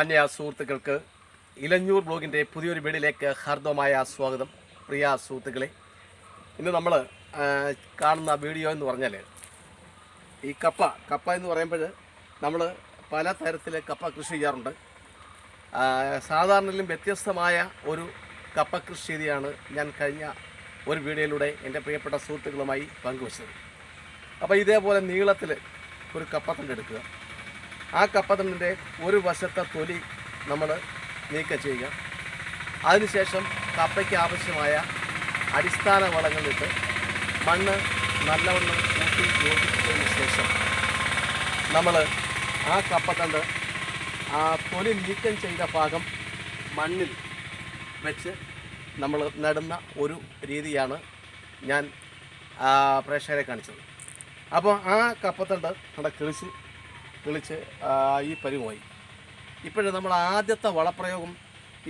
മാന്യ സുഹൃത്തുക്കൾക്ക് ഇലഞ്ഞൂർ ബ്ലോഗിന്റെ പുതിയൊരു വീടിലേക്ക് ഹാർദവമായ സ്വാഗതം. പ്രിയ സുഹൃത്തുക്കളെ ഇന്ന് നമ്മൾ കാണുന്ന വീഡിയോ എന്ന് പറഞ്ഞാൽ ഈ കപ്പ കപ്പ എന്ന് പറയുമ്പോൾ നമ്മൾ പല തരത്തിൽ കപ്പ കൃഷി ചെയ്യാറുണ്ട്. സാധാരണയിലും വ്യത്യസ്തമായ ഒരു കപ്പ കൃഷി രീതിയാണ് ഞാൻ കഴിഞ്ഞ ഒരു വീഡിയോയിലൂടെ എന്റെ പ്രിയപ്പെട്ട സുഹൃത്തുക്കളുമായി പങ്കുവച്ചത്. അപ്പോൾ ഇതേപോലെ നീളത്തിൽ ഒരു കപ്പത്തണ്ട് എടുക്കുക ആ കപ്പത്തണ്ടിന്റെ ഒരു വശത്തെ തൊലി നമ്മൾ നീക്കം ചെയ്യുക. അതിനുശേഷം കപ്പയ്ക്ക് ആവശ്യമായ അടിസ്ഥാന വളങ്ങളിട്ട് മണ്ണ് നല്ലവണ്ണം കൂട്ടി യോജിപ്പിച്ചതിന് ശേഷം നമ്മൾ ആ കപ്പത്തണ്ട് ആ തൊലി നീക്കം ചെയ്ത ഭാഗം മണ്ണിൽ വെച്ച് നമ്മൾ നടുന്ന ഒരു രീതിയാണ് ഞാൻ പ്രേക്ഷകരെ കാണിച്ചത്. അപ്പോൾ ആ കപ്പത്തണ്ട് നമ്മുടെ കിളിച്ച് കിളിച്ച് ആ, ഈ പരിവുമായി. ഇപ്പോഴും നമ്മൾ ആദ്യത്തെ വളപ്രയോഗം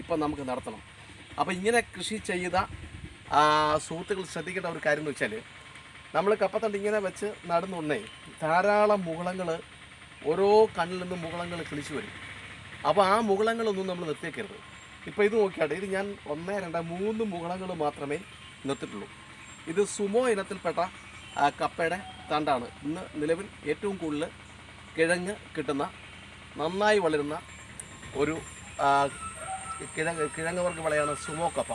ഇപ്പം നമുക്ക് നടത്തണം. അപ്പോൾ ഇങ്ങനെ കൃഷി ചെയ്ത സുഹൃത്തുക്കൾ ശ്രദ്ധിക്കേണ്ട ഒരു കാര്യം എന്ന് വെച്ചാൽ നമ്മൾ കപ്പത്തണ്ട് ഇങ്ങനെ വെച്ച് നടുന്നുണ്ടേ ധാരാളം മുകളങ്ങൾ ഓരോ കണ്ണിൽ നിന്നും മുകളങ്ങൾ കിളിച്ചു വരും. അപ്പോൾ ആ മുകളങ്ങളൊന്നും നമ്മൾ നിർത്തിയേക്കരുത്. ഇപ്പോൾ ഇത് നോക്കിയാട്ടെ ഇത് ഞാൻ ഒന്ന് രണ്ട് മൂന്ന് മുകളങ്ങൾ മാത്രമേ നിർത്തിയിട്ടുള്ളൂ. ഇത് സുമോ ഇനത്തിൽപ്പെട്ട കപ്പയുടെ തണ്ടാണ്. ഇന്ന് നിലവിൽ ഏറ്റവും കൂടുതൽ കിഴങ്ങ് കിട്ടുന്ന നന്നായി വളരുന്ന ഒരു കിഴങ്ങ് കിഴങ്ങ് വർഗ വിളയാണ് സുമോ കപ്പ.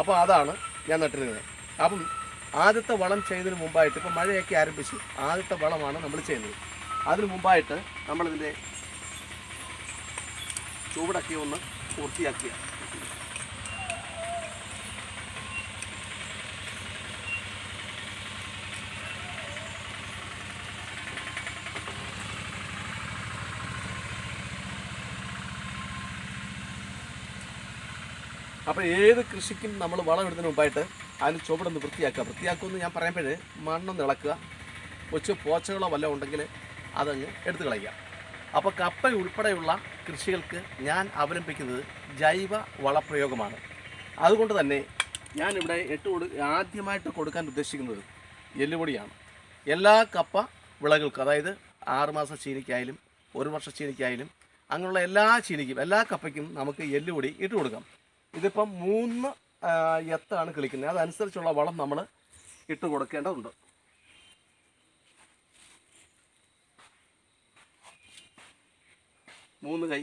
അപ്പോൾ അതാണ് ഞാൻ നട്ടിരുന്നത്. അപ്പം ആദ്യത്തെ വളം ചെയ്യുന്നതിന് മുമ്പായിട്ട് ഇപ്പം മഴയൊക്കെ ആരംഭിച്ചു. ആദ്യത്തെ വളമാണ് നമ്മൾ ചെയ്യുന്നത്. അതിന് മുമ്പായിട്ട് നമ്മളിതിന്റെ ചൂടൊക്കെ ഒന്ന് പൂർത്തിയാക്കിയ അപ്പോൾ ഏത് കൃഷിക്കും നമ്മൾ വളം ഇടുന്നതിന് മുമ്പായിട്ട് അതിന് ചുവടൊന്ന് വൃത്തിയാക്കുക. വൃത്തിയാക്കുമെന്ന് ഞാൻ പറയുമ്പോഴേ മണ്ണൊന്ന് ഇളക്കുക. കൊച്ചു പോച്ചകളോ വല്ലതും ഉണ്ടെങ്കിൽ അതങ്ങ് എടുത്തു കളയുക. അപ്പോൾ കപ്പ ഉൾപ്പെടെയുള്ള കൃഷികൾക്ക് ഞാൻ അവലംബിക്കുന്നത് ജൈവ വളപ്രയോഗമാണ്. അതുകൊണ്ട് തന്നെ ഞാനിവിടെ എട്ട് കൊടു ആദ്യമായിട്ട് കൊടുക്കാൻ ഉദ്ദേശിക്കുന്നത് എല്ലുപൊടിയാണ്. എല്ലാ കപ്പ വിളകൾക്കും അതായത് ആറുമാസ ചീനിക്കായാലും ഒരു വർഷ ചീനിക്കായാലും അങ്ങനെയുള്ള എല്ലാ ചീനിക്കും എല്ലാ കപ്പയ്ക്കും നമുക്ക് എല്ലുപൊടി ഇട്ട് കൊടുക്കാം. ഇതിപ്പം മൂന്ന് എത്താണ് കിളിക്കുന്നത്. അതനുസരിച്ചുള്ള വളം നമ്മൾ ഇട്ട് കൊടുക്കേണ്ടതുണ്ട്. മൂന്ന് കൈ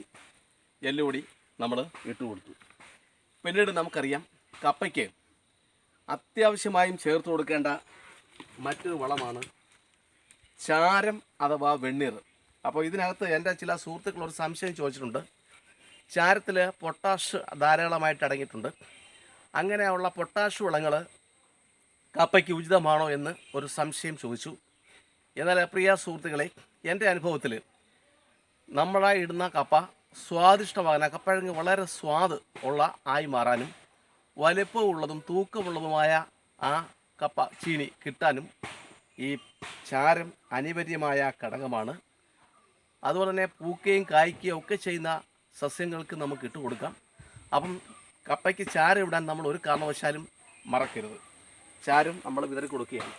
എല്ലുപൊടി നമ്മൾ ഇട്ട് കൊടുത്തു. പിന്നീട് നമുക്കറിയാം കപ്പയ്ക്ക് അത്യാവശ്യമായും ചേർത്ത് കൊടുക്കേണ്ട മറ്റൊരു വളമാണ് ചാരം അഥവാ വെണ്ണീർ. അപ്പോൾ ഇതിനകത്ത് എന്റെ ചില സുഹൃത്തുക്കൾ ഒരു സംശയം ചോദിച്ചിട്ടുണ്ട്. ചാരത്തിൽ പൊട്ടാഷ് ധാരാളമായിട്ട് അടങ്ങിയിട്ടുണ്ട്. അങ്ങനെയുള്ള പൊട്ടാഷ് വളങ്ങൾ കപ്പയ്ക്ക് ഉചിതമാണോ എന്ന് ഒരു സംശയം ചോദിച്ചു. എന്നാൽ പ്രിയ സുഹൃത്തുക്കളെ എന്റെ അനുഭവത്തിൽ നമ്മളായി ഇടുന്ന കപ്പ സ്വാദിഷ്ടമാകാൻ കപ്പഴങ്ങ് വളരെ സ്വാദ് ഉള്ള ആയി മാറാനും വലിപ്പമുള്ളതും തൂക്കമുള്ളതുമായ ആ കപ്പ ചീനി കിട്ടാനും ഈ ചാരം അനിവാര്യമായ ഘടകമാണ്. അതുപോലെ തന്നെ പൂക്കുകയും കായ്ക്കുകയും ഒക്കെ ചെയ്യുന്ന സസ്യങ്ങൾക്ക് നമുക്ക് ഇട്ട് കൊടുക്കാം. അപ്പം കപ്പയ്ക്ക് ചാരം ഇടാൻ നമ്മൾ ഒരു കാരണവശാലും മറക്കരുത്. ചാരം നമ്മൾ വിതറി കൊടുക്കുകയാണ്.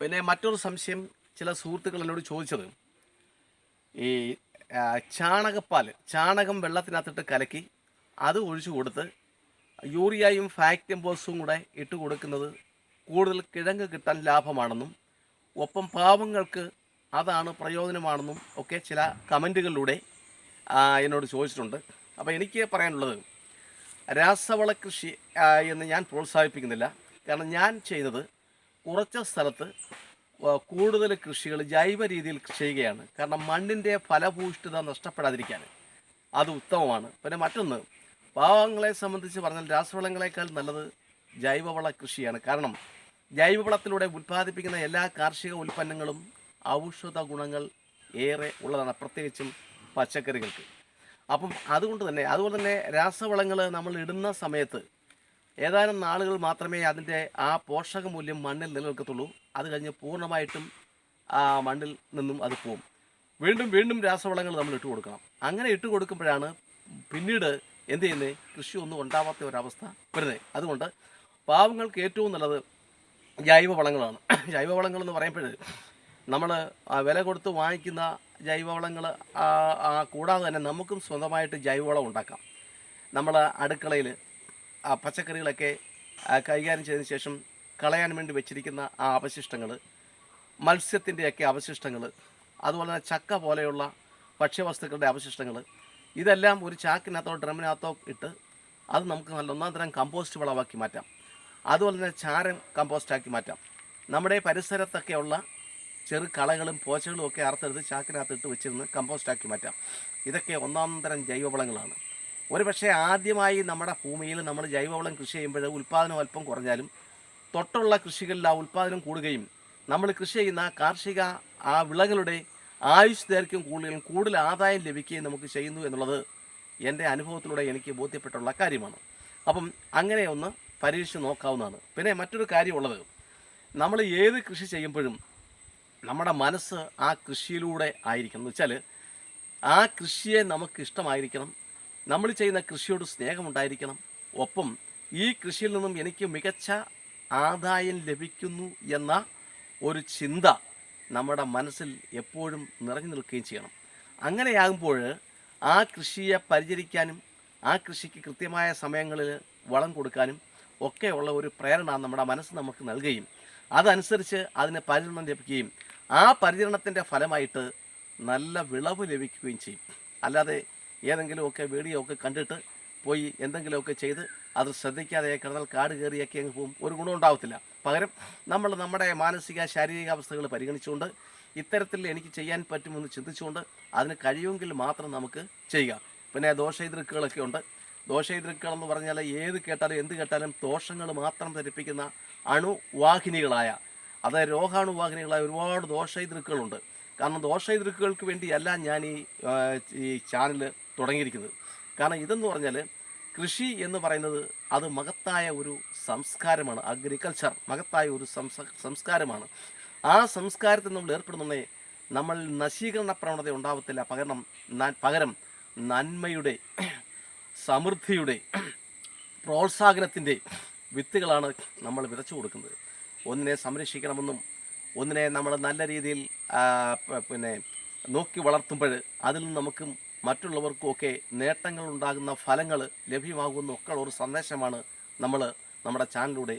പിന്നെ മറ്റൊരു സംശയം ചില സുഹൃത്തുക്കൾ എന്നോട് ചോദിച്ചത്. ഈ ചാണകപ്പാൽ ചാണകം വെള്ളത്തിനകത്തിട്ട് കലക്കി അത് ഒഴിച്ചു കൊടുത്ത് യൂറിയയും ഫാക്ടംബോസും കൂടെ ഇട്ട് കൊടുക്കുന്നത് കൂടുതൽ കിഴങ്ങ് കിട്ടാൻ ലാഭമാണെന്നും ഒപ്പം പാവങ്ങൾക്ക് അതാണ് പ്രയോജനമാണെന്നും ഒക്കെ ചില കമന്റുകളിലൂടെ എന്നോട് ചോദിച്ചിട്ടുണ്ട്. അപ്പോൾ എനിക്ക് പറയാനുള്ളത് രാസവള കൃഷി എന്ന് ഞാൻ പ്രോത്സാഹിപ്പിക്കുന്നില്ല. കാരണം ഞാൻ ചെയ്തത് കുറച്ച് സ്ഥലത്ത് കൂടുതൽ കൃഷികൾ ജൈവ രീതിയിൽ ചെയ്യുകയാണ്. കാരണം മണ്ണിന്റെ ഫലഭൂഷ്ഠിത നഷ്ടപ്പെടാതിരിക്കാൻ അത് ഉത്തമമാണ്. പിന്നെ മറ്റൊന്ന് പാവങ്ങളെ സംബന്ധിച്ച് പറഞ്ഞാൽ രാസവളങ്ങളെക്കാൾ നല്ലത് ജൈവവള കൃഷിയാണ്. കാരണം ജൈവവളത്തിലൂടെ ഉൽപ്പാദിപ്പിക്കുന്ന എല്ലാ കാർഷിക ഉൽപ്പന്നങ്ങളും ഔഷധ ഗുണങ്ങൾ ഏറെ ഉള്ളതാണ് പ്രത്യേകിച്ചും പച്ചക്കറികൾക്ക്. അപ്പം അതുകൊണ്ട് തന്നെ അതുപോലെ തന്നെ രാസവളങ്ങൾ നമ്മൾ ഇടുന്ന സമയത്ത് ഏതാനും നാളുകൾ മാത്രമേ അതിന്റെ ആ പോഷക മൂല്യം മണ്ണിൽ നിലനിൽക്കത്തുള്ളൂ. അത് കഴിഞ്ഞ് പൂർണമായിട്ടും ആ മണ്ണിൽ നിന്നും അത് പോവും. വീണ്ടും വീണ്ടും രാസവളങ്ങൾ നമ്മൾ ഇട്ട് കൊടുക്കണം. അങ്ങനെ ഇട്ട് കൊടുക്കുമ്പോഴാണ് പിന്നീട് എന്ത് ചെയ്യുന്നത് കൃഷി ഒന്നും ഉണ്ടാവാത്ത ഒരവസ്ഥ വരുന്നത് അതുകൊണ്ട് പാവങ്ങൾക്ക് ഏറ്റവും നല്ലത് ജൈവവളങ്ങളാണ് ജൈവവളങ്ങൾ എന്ന് പറയുമ്പോൾ നമ്മൾ വില കൊടുത്ത് വാങ്ങിക്കുന്ന ജൈവവളങ്ങൾ കൂടാതെ തന്നെ നമുക്കും സ്വന്തമായിട്ട് ജൈവവളം ഉണ്ടാക്കാം. നമ്മൾ അടുക്കളയിൽ പച്ചക്കറികളൊക്കെ കൈകാര്യം ചെയ്തതിന് ശേഷം കളയാൻ വേണ്ടി വെച്ചിരിക്കുന്ന ആ അവശിഷ്ടങ്ങൾ മത്സ്യത്തിന്റെയൊക്കെ അവശിഷ്ടങ്ങൾ അതുപോലെ തന്നെ ചക്ക പോലെയുള്ള ഭക്ഷ്യവസ്തുക്കളുടെ അവശിഷ്ടങ്ങൾ ഇതെല്ലാം ഒരു ചാക്കിനകത്തോ ഡ്രമ്മിനകത്തോ ഇട്ട് അത് നമുക്ക് നല്ല ഒന്നാം തരം കമ്പോസ്റ്റ് വളമാക്കി മാറ്റാം. അതുപോലെ തന്നെ ചാരം കമ്പോസ്റ്റാക്കി മാറ്റാം. നമ്മുടെ പരിസരത്തൊക്കെയുള്ള ചെറു കളകളും പോച്ചകളും ഒക്കെ അറുത്തെടുത്ത് ചാക്കിനകത്ത് ഇട്ട് വെച്ചിരുന്ന് കമ്പോസ്റ്റാക്കി മാറ്റാം. ഇതൊക്കെ ഒന്നാം തരം ജൈവവളങ്ങളാണ്. ഒരു പക്ഷേ ആദ്യമായി നമ്മുടെ ഭൂമിയിൽ നമ്മൾ ജൈവവളം കൃഷി ചെയ്യുമ്പോൾ ഉൽപ്പാദനം അല്പം കുറഞ്ഞാലും തൊട്ടുള്ള കൃഷികളിൽ ആ ഉൽപ്പാദനം കൂടുകയും നമ്മൾ കൃഷി ചെയ്യുന്ന കാർഷിക ആ വിളകളുടെ ആയുഷ് ദൈർഘ്യം കൂടുതലും കൂടുതൽ ആദായം ലഭിക്കുകയും നമുക്ക് ചെയ്യുന്നു എന്നുള്ളത് എന്റെ അനുഭവത്തിലൂടെ എനിക്ക് ബോധ്യപ്പെട്ടുള്ള കാര്യമാണ്. അപ്പം അങ്ങനെ ഒന്ന് പരീക്ഷിച്ച് നോക്കാവുന്നതാണ്. പിന്നെ മറ്റൊരു കാര്യമുള്ളത്. നമ്മൾ ഏത് കൃഷി ചെയ്യുമ്പോഴും നമ്മുടെ മനസ്സ് ആ കൃഷിയിലൂടെ ആയിരിക്കണം. എന്ന് വെച്ചാൽ ആ കൃഷിയെ നമുക്ക് ഇഷ്ടമായിരിക്കണം. നമ്മൾ ചെയ്യുന്ന കൃഷിയോട് സ്നേഹമുണ്ടായിരിക്കണം. ഒപ്പം ഈ കൃഷിയിൽ നിന്നും എനിക്ക് മികച്ച ആദായം ലഭിക്കുന്നു എന്ന ഒരു ചിന്ത നമ്മുടെ മനസ്സിൽ എപ്പോഴും നിറഞ്ഞു നിൽക്കുകയും ചെയ്യണം. അങ്ങനെയാകുമ്പോൾ ആ കൃഷിയെ പരിചരിക്കാനും ആ കൃഷിക്ക് കൃത്യമായ സമയങ്ങളിൽ വളം കൊടുക്കാനും ഒക്കെയുള്ള ഒരു പ്രേരണ നമ്മുടെ മനസ്സ് നമുക്ക് നൽകുകയും അതനുസരിച്ച് അതിന് പരിചരണം ലഭിക്കുകയും ആ പരിചരണത്തിന്റെ ഫലമായിട്ട് നല്ല വിളവ് ലഭിക്കുകയും ചെയ്യും. അല്ലാതെ ഏതെങ്കിലുമൊക്കെ വീഡിയോ ഒക്കെ കണ്ടിട്ട് പോയി എന്തെങ്കിലുമൊക്കെ ചെയ്ത് അത് ശ്രദ്ധിക്കാതെ കിടന്നാൽ കാട് കയറിയൊക്കെ അങ്ങ് പോകും. ഒരു ഗുണം ഉണ്ടാവത്തില്ല. പകരം നമ്മൾ നമ്മുടെ മാനസിക ശാരീരിക അവസ്ഥകൾ പരിഗണിച്ചുകൊണ്ട് ഇത്തരത്തിൽ എനിക്ക് ചെയ്യാൻ പറ്റുമെന്ന് ചിന്തിച്ചുകൊണ്ട് അതിന് കഴിയുമെങ്കിൽ മാത്രം നമുക്ക് ചെയ്യുക. പിന്നെ ദോഷയിതൃക്കുകളൊക്കെ ഉണ്ട്. ദോഷയിതൃക്കുകൾ എന്ന് പറഞ്ഞാൽ ഏത് കേട്ടാലും എന്ത് കേട്ടാലും ദോഷങ്ങൾ മാത്രം ധരിപ്പിക്കുന്ന അണുവാഹിനികളായ അതായത് രോഗാണുവാഹിനികളായ ഒരുപാട് ദോഷയിതൃക്കുകളുണ്ട് കാരണം ദോഷയിതൃക്കുകൾക്ക് വേണ്ടിയല്ല ഞാൻ ഈ ചാനൽ തുടങ്ങിയിരിക്കുന്നത്. കാരണം ഇതെന്ന് പറഞ്ഞാൽ കൃഷി എന്ന് പറയുന്നത് അത് മഹത്തായ ഒരു സംസ്കാരമാണ്. അഗ്രികൾച്ചർ മഹത്തായ ഒരു സംസ്കാരമാണ്. ആ സംസ്കാരത്തിൽ നമ്മൾ ഏർപ്പെടുന്നുണ്ടെങ്കിൽ നമ്മൾ നശീകരണ പ്രവണത ഉണ്ടാവത്തില്ല. പകരം പകരം നന്മയുടെ സമൃദ്ധിയുടെ പ്രോത്സാഹനത്തിന്റെ വിത്തുകളാണ് നമ്മൾ വിതച്ചു കൊടുക്കുന്നത്. ഒന്നിനെ സംരക്ഷിക്കണമെന്നും ഒന്നിനെ നമ്മൾ നല്ല രീതിയിൽ പിന്നെ നോക്കി വളർത്തുമ്പോൾ അതിൽ നമുക്ക് മറ്റുള്ളവർക്കും ഒക്കെ നേട്ടങ്ങൾ ഉണ്ടാകുന്ന ഫലങ്ങൾ ലഭ്യമാകുമെന്നും ഒക്കെ ഒരു സന്ദേശമാണ് നമ്മൾ നമ്മുടെ ചാനലിലൂടെ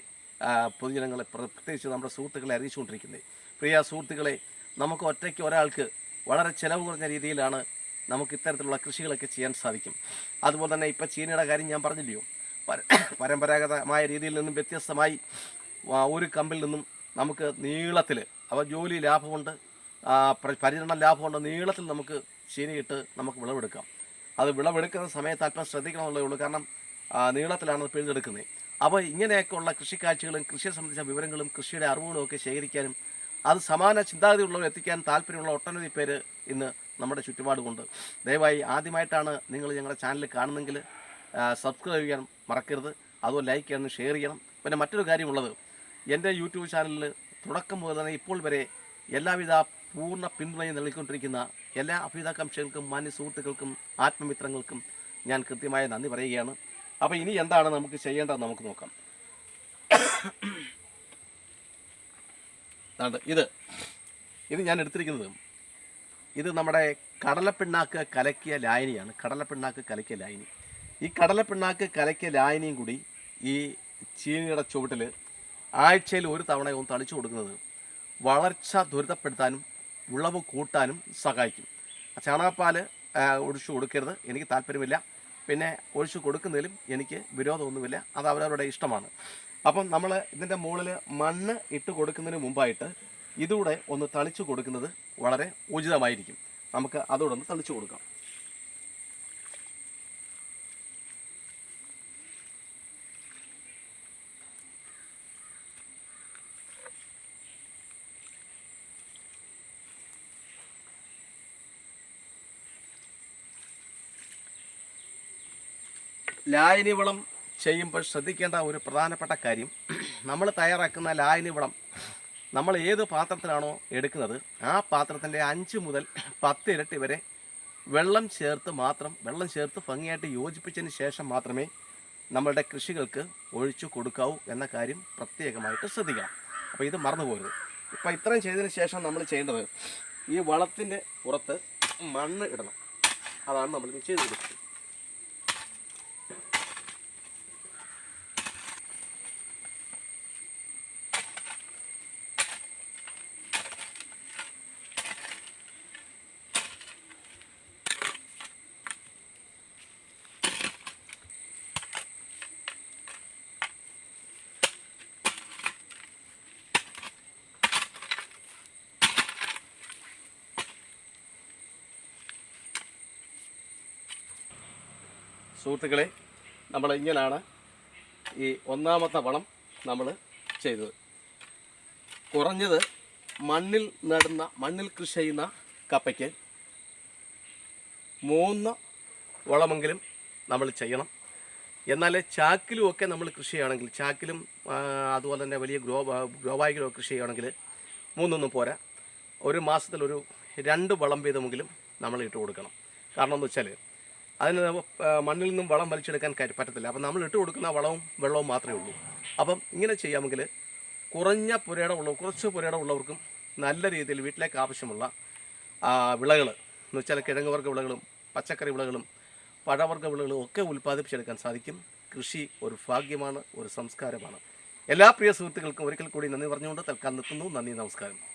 പൊതുജനങ്ങളെ പ്രത്യേകിച്ച് നമ്മുടെ സുഹൃത്തുക്കളെ അറിയിച്ചുകൊണ്ടിരിക്കുന്നത്. പ്രിയ സുഹൃത്തുക്കളെ നമുക്ക് ഒറ്റയ്ക്ക് ഒരാൾക്ക് വളരെ ചിലവ് കുറഞ്ഞ രീതിയിലാണ് നമുക്ക് ഇത്തരത്തിലുള്ള കൃഷികളൊക്കെ ചെയ്യാൻ സാധിക്കും. അതുപോലെ തന്നെ ഇപ്പം ചീനയുടെ കാര്യം ഞാൻ പറഞ്ഞില്ലയോ? പരമ്പരാഗതമായ രീതിയിൽ നിന്നും വ്യത്യസ്തമായി ഒരു കമ്പിൽ നിന്നും നമുക്ക് നീളത്തിൽ അവ ജോലി ലാഭമുണ്ട് പരിചരണ ലാഭമുണ്ട് നീളത്തിൽ നമുക്ക് ചീനിയിട്ട് നമുക്ക് വിളവെടുക്കാം. അത് വിളവെടുക്കുന്ന സമയത്ത് അല്പം ശ്രദ്ധിക്കണമെന്നുള്ളേ ഉള്ളൂ. കാരണം നീളത്തിലാണ് പിഴുതെടുക്കുന്നത്. അപ്പോൾ ഇങ്ങനെയൊക്കെയുള്ള കൃഷിക്കാഴ്ചകളും കൃഷിയെ സംബന്ധിച്ച വിവരങ്ങളും കൃഷിയുടെ അറിവുകളും ഒക്കെ ശേഖരിക്കാനും അത് സമാന ചിന്താഗതിയുള്ളവർ എത്തിക്കാൻ താല്പര്യമുള്ള ഒട്ടനവധി പേര് ഇന്ന് നമ്മുടെ ചുറ്റുപാടുമുണ്ട്. ദയവായി ആദ്യമായിട്ടാണ് നിങ്ങൾ ഞങ്ങളുടെ ചാനൽ കാണുന്നെങ്കിൽ സബ്സ്ക്രൈബ് ചെയ്യാൻ മറക്കരുത്. അതുപോലെ ലൈക്ക് ചെയ്യണം ഷെയർ ചെയ്യണം. പിന്നെ മറ്റൊരു കാര്യമുള്ളത് എന്റെ യൂട്യൂബ് ചാനലിൽ തുടക്കം മുതൽ തന്നെ ഇപ്പോൾ വരെ എല്ലാവിധ പൂർണ പിന്തുണയും നൽകിക്കൊണ്ടിരിക്കുന്ന എല്ലാ അഭ്യുതാകാംക്ഷകൾക്കും മാന്യ സുഹൃത്തുക്കൾക്കും ആത്മമിത്രങ്ങൾക്കും ഞാൻ കൃത്യമായ നന്ദി പറയുകയാണ്. അപ്പോൾ ഇനി എന്താണ് നമുക്ക് ചെയ്യേണ്ടത് നമുക്ക് നോക്കാം. ഇത്. ഇത് ഞാൻ എടുത്തിരിക്കുന്നത്. ഇത് നമ്മുടെ കടലപ്പിണ്ണാക്ക് കലക്കിയ ലായനിയാണ്. കടലപ്പിണ്ണാക്ക് കലക്കിയ ലായനി. ഈ കടലപ്പിണ്ണാക്ക് കലക്കിയ ലായനിയും കൂടി ഈ ചീനിയുടെ ചുവട്ടിൽ ആഴ്ചയിൽ ഒരു തവണ ഒന്ന് തളിച്ചു കൊടുക്കുന്നത് വളർച്ച ത്വരിതപ്പെടുത്താനും വിളവ് കൂട്ടാനും സഹായിക്കും. ചാണകപ്പാൽ ഒഴിച്ചു കൊടുക്കരുത്. എനിക്ക് താല്പര്യമില്ല. പിന്നെ ഒഴിച്ചു കൊടുക്കുന്നതിലും എനിക്ക് വിരോധമൊന്നുമില്ല. അത് അവരവരുടെ ഇഷ്ടമാണ്. അപ്പം നമ്മൾ ഇതിന്റെ മുകളിൽ മണ്ണ് ഇട്ട് കൊടുക്കുന്നതിന് മുമ്പായിട്ട് ഇതൂടെ ഒന്ന് തളിച്ചു കൊടുക്കുന്നത് വളരെ ഉചിതമായിരിക്കും. നമുക്ക് അതോടൊന്ന് തളിച്ചു കൊടുക്കാം. ലായനി വളം ചെയ്യുമ്പോൾ ശ്രദ്ധിക്കേണ്ട ഒരു പ്രധാനപ്പെട്ട കാര്യം നമ്മൾ തയ്യാറാക്കുന്ന ലായനി വളം നമ്മൾ ഏത് പാത്രത്തിലാണോ എടുക്കുന്നത് ആ പാത്രത്തിന്റെ അഞ്ച് മുതൽ പത്ത് ഇരട്ടി വരെ വെള്ളം ചേർത്ത് മാത്രം വെള്ളം ചേർത്ത് ഭംഗിയായിട്ട് യോജിപ്പിച്ചതിന് ശേഷം മാത്രമേ നമ്മളുടെ കൃഷികൾക്ക് ഒഴിച്ചു കൊടുക്കാവൂ എന്ന കാര്യം പ്രത്യേകമായിട്ട് ശ്രദ്ധിക്കണം. അപ്പോൾ ഇത് മറന്നു ഇപ്പോൾ ഇത്രയും ചെയ്തതിന് ശേഷം നമ്മൾ ചെയ്യേണ്ടത് ഈ വളത്തിന്റെ പുറത്ത് മണ്ണ് ഇടണം. അതാണ് നമ്മൾ ചെയ്ത് കൊടുക്കുന്നത് സുഹൃത്തുക്കളെ നമ്മൾ ഇങ്ങനെയാണ് ഈ ഒന്നാമത്തെ വളം നമ്മൾ ചെയ്തത്. കുറഞ്ഞത് മണ്ണിൽ നടുന്ന മണ്ണിൽ കൃഷി ചെയ്യുന്ന കപ്പയ്ക്ക് മൂന്ന് വളമെങ്കിലും നമ്മൾ ചെയ്യണം. എന്നാൽ ചാക്കിലും ഒക്കെ നമ്മൾ കൃഷി ചെയ്യുകയാണെങ്കിൽ ചാക്കിലും അതുപോലെ തന്നെ വലിയ ഗ്രോ ഗ്രോ കൃഷി ചെയ്യുകയാണെങ്കിൽ മൂന്നൊന്നും പോരാ. ഒരു മാസത്തിൽ ഒരു രണ്ട് വളം വീതമെങ്കിലും നമ്മൾ ഇട്ട് കൊടുക്കണം. കാരണം എന്ന് വെച്ചാൽ അതിന് മണ്ണിൽ നിന്നും വളം വലിച്ചെടുക്കാൻ പറ്റത്തില്ല. അപ്പം നമ്മൾ ഇട്ട് കൊടുക്കുന്ന വളവും വെള്ളവും മാത്രമേ ഉള്ളൂ. അപ്പം ഇങ്ങനെ ചെയ്യാമെങ്കിൽ കുറഞ്ഞ പുരയുടെ ഉള്ളവർ കുറച്ച് പുരയുടെ ഉള്ളവർക്കും നല്ല രീതിയിൽ വീട്ടിലേക്ക് ആവശ്യമുള്ള വിളകൾ എന്ന് വെച്ചാൽ കിഴങ്ങ് വർഗ വിളകളും പച്ചക്കറി വിളകളും പഴവർഗ വിളകളും ഒക്കെ ഉൽപ്പാദിപ്പിച്ചെടുക്കാൻ സാധിക്കും. കൃഷി ഒരു ഭാഗ്യമാണ് ഒരു സംസ്കാരമാണ്. എല്ലാ പ്രിയ സുഹൃത്തുക്കൾക്കും ഒരിക്കൽ കൂടി നന്ദി പറഞ്ഞുകൊണ്ട് തൽക്കാലം നിർത്തുന്നു. നന്ദി നമസ്കാരം.